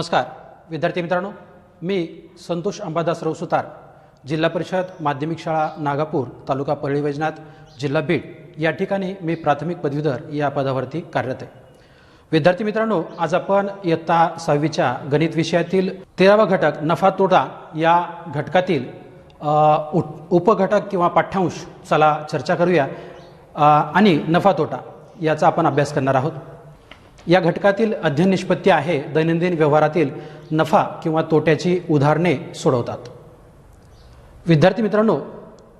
नमस्कार विद्यार्थी मित्रांनो मी संतोष अंबादासराव सुतार जिल्हा परिषद माध्यमिक शाळा नागापूर तालुका परळी वैजनाथ जिल्हा बीड या ठिकाणी मी प्राथमिक पदवीधर या पदावरती कार्यरत आहे. विद्यार्थी मित्रांनो आज आपण इयत्ता सहावीच्या गणित विषयातील तेरावा घटक नफा तोटा या घटकातील उप- उपघटक किंवा पाठ्यांश चला चर्चा करूया. आणि नफा तोटा याचा आपण अभ्यास करणार आहोत. या घटकातील अध्ययन निष्पत्ती आहे दैनंदिन व्यवहारातील नफा किंवा तोट्याची उदाहरणे सोडवतात. विद्यार्थी मित्रांनो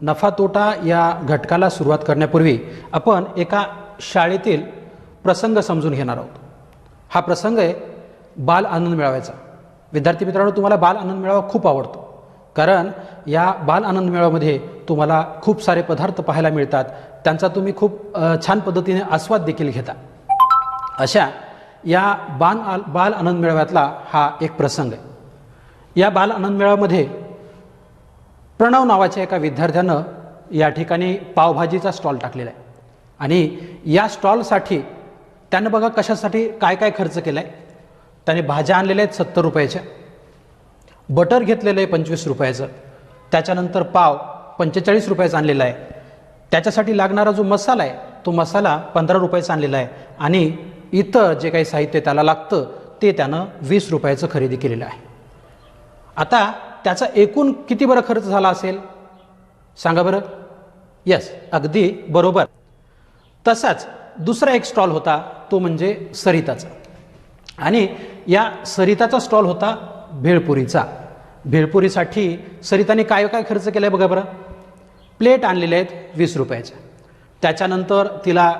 नफा तोटा या घटकाला सुरुवात करण्यापूर्वी आपण एका शाळेतील प्रसंग समजून घेणार आहोत. हा प्रसंग आहे बाल आनंद मेळाव्याचा. विद्यार्थी मित्रांनो तुम्हाला बाल आनंद मेळावा खूप आवडतो. कारण या बाल आनंद मेळाव्यामध्ये तुम्हाला खूप सारे पदार्थ पाहायला मिळतात. त्यांचा तुम्ही खूप छान पद्धतीने आस्वाद देखील घेता. अशा या बाल बाल आनंद मेळाव्यातला हा एक प्रसंग आहे. या बाल आनंद मेळाव्यामध्ये प्रणव नावाच्या एका विद्यार्थ्यानं या ठिकाणी पावभाजीचा स्टॉल टाकलेला आहे. आणि या स्टॉलसाठी त्यानं बघा कशासाठी काय काय खर्च केला आहे त्याने भाज्या आणलेल्या आहेत सत्तर रुपयाच्या. बटर घेतलेलं आहे पंचवीस रुपयाचं. त्याच्यानंतर पाव पंचेचाळीस रुपयाचा आणलेला आहे. त्याच्यासाठी लागणारा जो मसाला आहे तो मसाला पंधरा रुपयाचा आणलेला आहे. आणि इतर जे काही साहित्य त्याला लागतं ते त्यानं वीस रुपयाचं खरेदी केलेलं आहे. आता त्याचा एकूण किती बरं खर्च झाला असेल? सांगा बरं. यस अगदी बरोबर. तसाच दुसरा एक स्टॉल होता तो म्हणजे सरिताचा. आणि या सरिताचा स्टॉल होता भेळपुरीचा. भेळपुरीसाठी सरिताने काय काय खर्च केला आहे बघा बरं. प्लेट आणलेले आहेत वीस रुपयाच्या त्याच्यानंतर तिला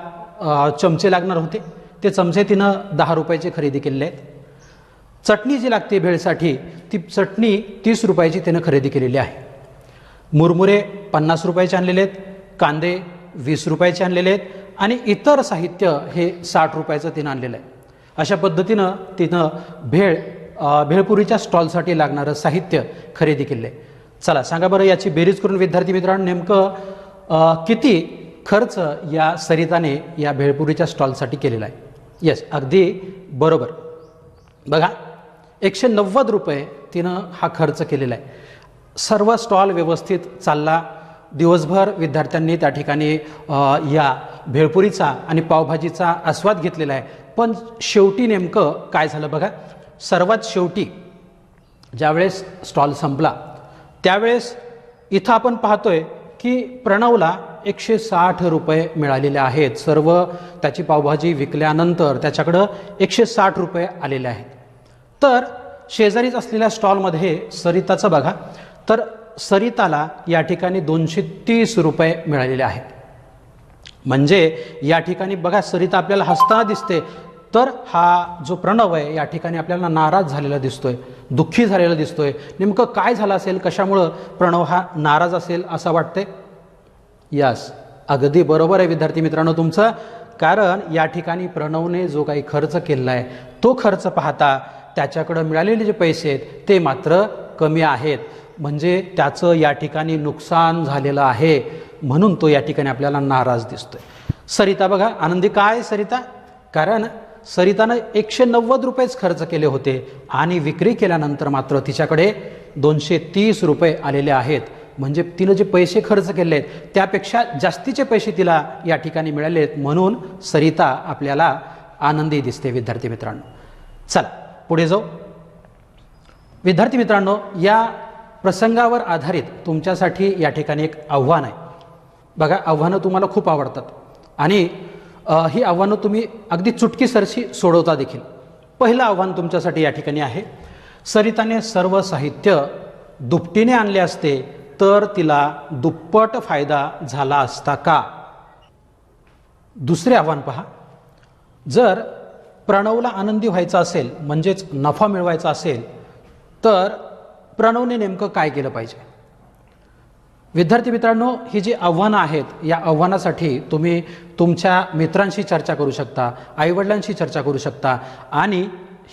चमचे लागणार होते. ते चमचे तिनं दहा रुपयाचे खरेदी केलेले आहेत. चटणी जी लागते भेळसाठी ती चटणी तीस रुपयाची तिनं खरेदी केलेली आहे. मुरमुरे पन्नास रुपयाचे आणलेले आहेत कांदे वीस रुपयाचे आणलेले आहेत आणि इतर साहित्य हे साठ रुपयाचं तिनं आणलेलं आहे. अशा पद्धतीनं तिनं भेळ भेळपुरीच्या स्टॉलसाठी लागणारं साहित्य खरेदी केले आहे. चला सांगा बरं याची बेरीज करून विद्यार्थी मित्रांनो नेमकं किती खर्च या सरिताने या भेळपुरीच्या स्टॉलसाठी केलेला आहे? येस अगदी बरोबर. बघा एकशे नव्वद रुपये तिनं हा खर्च केलेला आहे. सर्व स्टॉल व्यवस्थित चालला. दिवसभर विद्यार्थ्यांनी त्या ठिकाणी या भेळपुरीचा आणि पावभाजीचा आस्वाद घेतलेला आहे. पण शेवटी नेमकं काय झालं बघा? सर्वात शेवटी ज्यावेळेस स्टॉल संपला त्यावेळेस इथं आपण पाहतोय की प्रणवला एकशे साठ रुपये मिळालेले आहेत. सर्व त्याची पावभाजी विकल्यानंतर त्याच्याकडं एकशे साठ रुपये आलेले आहेत. तर शेजारीच असलेल्या स्टॉलमध्ये सरिताचं बघा. तर सरिताला या ठिकाणी दोनशे तीस रुपये मिळालेले आहेत. म्हणजे या ठिकाणी बघा सरिता आपल्याला हसताना दिसते. तर हा जो प्रणव आहे या ठिकाणी आपल्याला नाराज झालेला दिसतोय दुःखी झालेला दिसतोय. नेमकं काय झालं असेल कशामुळं प्रणव हा नाराज असेल असं वाटतंय? यस. अगदी बरोबर आहे विद्यार्थी मित्रांनो तुमचं. कारण या ठिकाणी प्रणवने जो काही खर्च केलेला आहे तो खर्च पाहता त्याच्याकडं मिळालेले जे पैसे आहेत ते मात्र कमी आहेत. म्हणजे त्याचं या ठिकाणी नुकसान झालेलं आहे म्हणून तो या ठिकाणी आपल्याला नाराज दिसतोय. सरिता बघा आनंदी काय सरिता? कारण सरितानं एकशे नव्वद रुपयेच खर्च केले होते आणि विक्री केल्यानंतर मात्र तिच्याकडे दोनशे तीस रुपये आलेले आहेत. म्हणजे तिनं जे पैसे खर्च केले आहेत त्यापेक्षा जास्तीचे पैसे तिला या ठिकाणी मिळाले आहेत म्हणून सरिता आपल्याला आनंदी दिसते विद्यार्थी मित्रांनो. चला पुढे जाऊ. विद्यार्थी मित्रांनो या प्रसंगावर आधारित तुमच्यासाठी या ठिकाणी एक आव्हान आहे. बघा आव्हानं तुम्हाला खूप आवडतात. आणि ही आव्हानं तुम्ही अगदी चुटकीसरशी सोडवता देखील. पहिलं आव्हान तुमच्यासाठी या ठिकाणी आहे. सरिताने सर्व साहित्य दुपटीने आणले असते तर तिला दुप्पट फायदा झाला असता का? दुसरे आव्हान पहा. जर प्रणवला आनंदी व्हायचा असेल म्हणजेच नफा मिळवायचा असेल तर प्रणवने नेमकं काय केलं पाहिजे? विद्यार्थी मित्रांनो ही जी आव्हानं आहेत या आव्हानासाठी तुम्ही तुमच्या मित्रांशी चर्चा करू शकता आईवडिलांशी चर्चा करू शकता आणि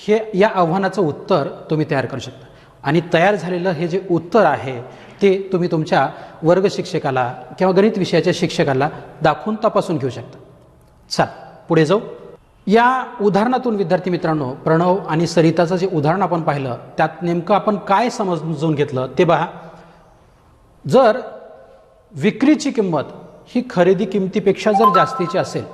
हे या आव्हानाचं उत्तर तुम्ही तयार करू शकता. आणि तयार झालेलं हे जे उत्तर आहे ते तुम्ही तुमच्या वर्ग शिक्षकाला किंवा गणित विषयाच्या शिक्षकाला दाखवून तपासून घेऊ शकता. चल पुढे जाऊ. या उदाहरणातून विद्यार्थी मित्रांनो प्रणव आणि सरिताचं जे उदाहरण आपण पाहिलं त्यात नेमकं आपण काय समजून घेतलं ते पहा जर विक्रीची किंमत ही खरेदी किमतीपेक्षा जर जास्तीची असेल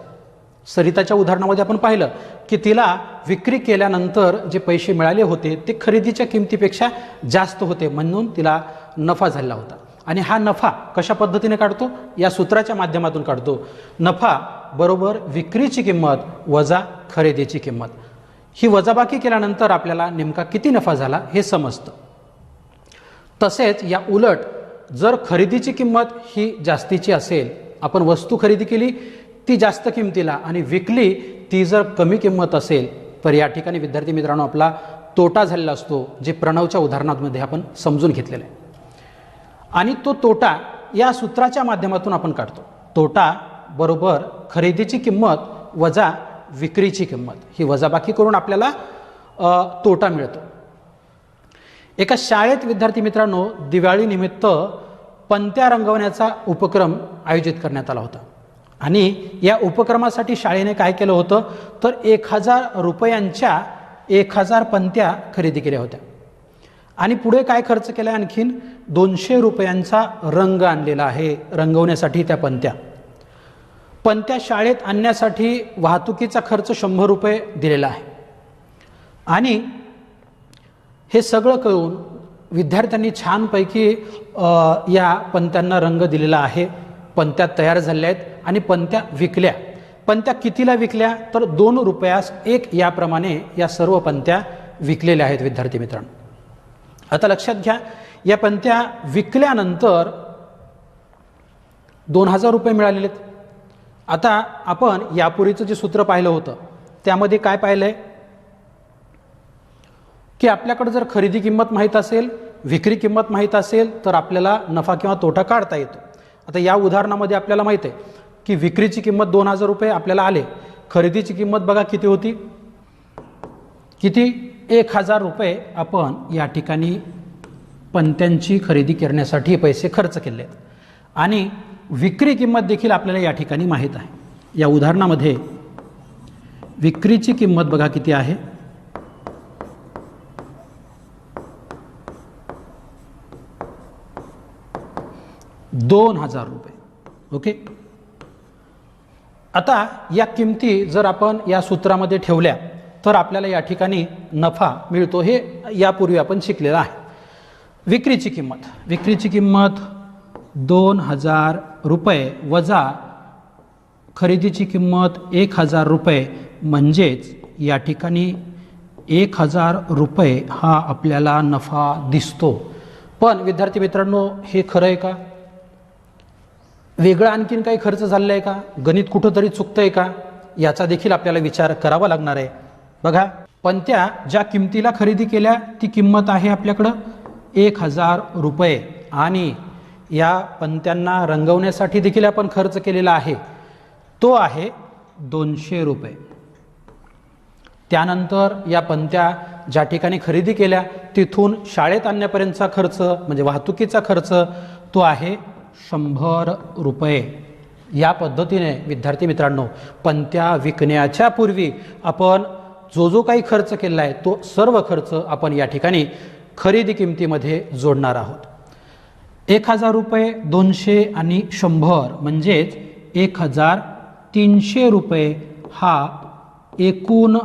सरिताच्या उदाहरणामध्ये आपण पाहिलं की तिला विक्री केल्यानंतर जे पैसे मिळाले होते ते खरेदीच्या किमतीपेक्षा जास्त होते म्हणून तिला नफा झाला होता. आणि हा नफा कशा पद्धतीने काढतो? या सूत्राच्या माध्यमातून काढतो. नफा बरोबर विक्रीची किंमत वजा खरेदीची किंमत. ही वजाबाकी केल्यानंतर आपल्याला नेमका किती नफा झाला हे समजतं. तसेच या उलट जर खरेदीची किंमत ही जास्तीची असेल आपण वस्तू खरेदी केली ती जास्त किमतीला आणि विकली ती जर कमी किंमत असेल तर या ठिकाणी विद्यार्थी मित्रांनो आपला तोटा झालेला असतो जे प्रणवच्या उदाहरणामध्ये आपण समजून घेतलेलं आहे. आणि तो तोटा या सूत्राच्या माध्यमातून आपण काढतो. तोटा बरोबर खरेदीची किंमत वजा विक्रीची किंमत. ही वजाबाकी करून आपल्याला तोटा मिळतो. एका शाळेत विद्यार्थी मित्रांनो दिवाळीनिमित्त पंत्या रंगवण्याचा उपक्रम आयोजित करण्यात आला होता. आणि या उपक्रमासाठी शाळेने काय केलं होतं? तर एक हजार रुपयांच्या एक हजार पंत्या खरेदी केल्या होत्या. आणि पुढे काय खर्च केला आहे आणखीन दोनशे रुपयांचा रंग आणलेला आहे. रंगवण्यासाठी त्या पंत्या. पंत्या शाळेत आणण्यासाठी वाहतुकीचा खर्च शंभर रुपये दिलेला आहे. आणि हे सगळं करून विद्यार्थ्यांनी छानपैकी या पंत्यांना रंग दिलेला आहे. पंत्या तयार झाल्या आहेत आणि पंत्या विकल्या. पंत्या कितीला विकल्या? तर दोन रुपयास एक याप्रमाणे या सर्व पंत्या विकलेल्या आहेत विद्यार्थी मित्रांनो. आता लक्षात घ्या या पंत्या विकल्यानंतर दोन हजार रुपये मिळालेले आहेत आता आपण यापूर्वीचं जे सूत्र पाहिलं होतं त्यामध्ये काय पाहिलं आहे की आपल्याकडे जर खरेदी किंमत माहीत असेल विक्री किंमत माहीत असेल तर आपल्याला नफा किंवा तोटा काढता येतो. आता या उदाहरणामध्ये आपल्याला माहीत आहे की विक्रीची किंमत दोन हजार रुपये आपल्याला आले. खरेदीची किंमत बघा किती होती? किती? एक हजार रुपये आपण या ठिकाणी पंत्यांची खरेदी करण्यासाठी पैसे खर्च केले. आहेत आणि विक्री किंमत देखील आपल्याला या ठिकाणी माहीत आहे. या उदाहरणामध्ये विक्रीची किंमत बघा किती आहे. दोन हजार रुपये. ओके? आता या किमती जर आपण या सूत्रामध्ये ठेवल्या तर आपल्याला या ठिकाणी नफा मिळतो हे यापूर्वी आपण शिकलेलं आहे. विक्रीची किंमत. विक्रीची किंमत दोन हजार रुपये वजा खरेदीची किंमत एक हजार रुपये म्हणजेच या ठिकाणी एक हजार रुपये हा आपल्याला नफा दिसतो. पण विद्यार्थी मित्रांनो हे खरं आहे का? वेगळं आणखीन काही खर्च झालेला आहे का? गणित कुठंतरी चुकतं आहे का? याचा देखील आपल्याला विचार करावा लागणार आहे. बघा पण त्या ज्या किमतीला खरेदी केल्या ती किंमत आहे आपल्याकडं एक हजार रुपये. आणि या पंत्यांना रंगवण्यासाठी देखील आपण खर्च केलेला आहे. तो आहे दोनशे रुपये. त्यानंतर या पंत्या ज्या ठिकाणी खरेदी केल्या तिथून शाळेत आणण्यापर्यंतचा खर्च म्हणजे वाहतुकीचा खर्च तो आहे शंभर रुपये. या पद्धतीने विद्यार्थी मित्रांनो पंत्या विकण्याच्या पूर्वी आपण जो जो काही खर्च केलेला आहे तो सर्व खर्च आपण या ठिकाणी खरेदी किमतीमध्ये जोडणार आहोत. एक हजार रुपये दोनशे आणि शंभर म्हणजेच एक हजार तीनशे रुपये हा एकूण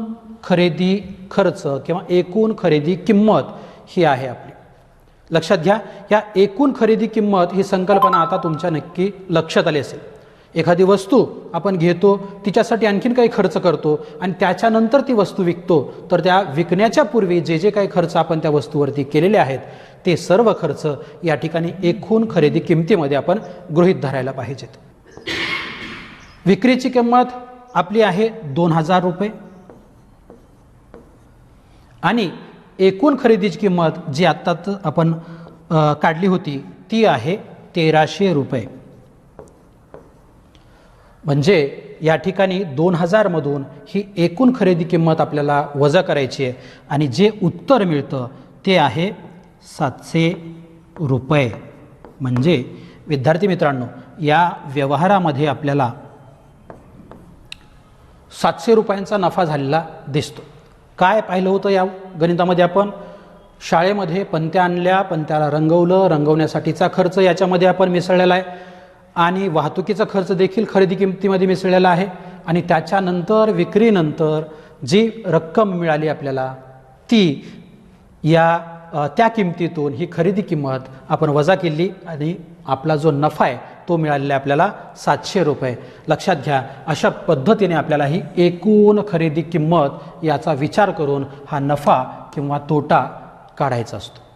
खरेदी खर्च किंवा एकूण खरेदी किंमत ही आहे आपली. लक्षात घ्या या एकूण खरेदी किंमत ही संकल्पना आता तुमच्या नक्की लक्षात आली असेल. एखादी वस्तू आपण घेतो तिच्यासाठी आणखीन काही खर्च करतो आणि त्याच्यानंतर ती वस्तू विकतो तर त्या विकण्याच्या पूर्वी जे जे काही खर्च आपण त्या वस्तूवरती केलेले आहेत ते सर्व खर्च या ठिकाणी एकूण खरेदी किमतीमध्ये आपण गृहीत धरायला पाहिजेत. विक्रीची किंमत आपली आहे दोन हजार रुपये. आणि एकूण खरेदीची किंमत जी आत्ताच आपण काढली होती ती आहे तेराशे रुपये. म्हणजे या ठिकाणी दोन हजारमधून ही एकूण खरेदी किंमत आपल्याला वजा करायची आहे. आणि जे उत्तर मिळतं ते आहे सातशे रुपये. म्हणजे विद्यार्थी मित्रांनो या व्यवहारामध्ये आपल्याला सातशे रुपयांचा नफा झालेला दिसतो. काय पाहिलं होतं या गणितामध्ये आपण? शाळेमध्ये पंत्या आणल्या पंत्याला रंगवलं रंगवण्यासाठीचा खर्च याच्यामध्ये आपण मिसळलेला आहे. आणि वाहतुकीचा खर्च देखील खरेदी किमतीमध्ये मिसळलेला आहे. आणि त्याच्यानंतर विक्रीनंतर जी रक्कम मिळाली आपल्याला ती या त्या किमतीतून ही खरेदी किंमत आपण वजा केली आणि आपला जो नफा आहे तो मिळालेला आहे आपल्याला सातशे रुपये. लक्षात घ्या अशा पद्धतीने आपल्याला ही एकूण खरेदी किंमत याचा विचार करून हा नफा किंवा तोटा काढायचा असतो.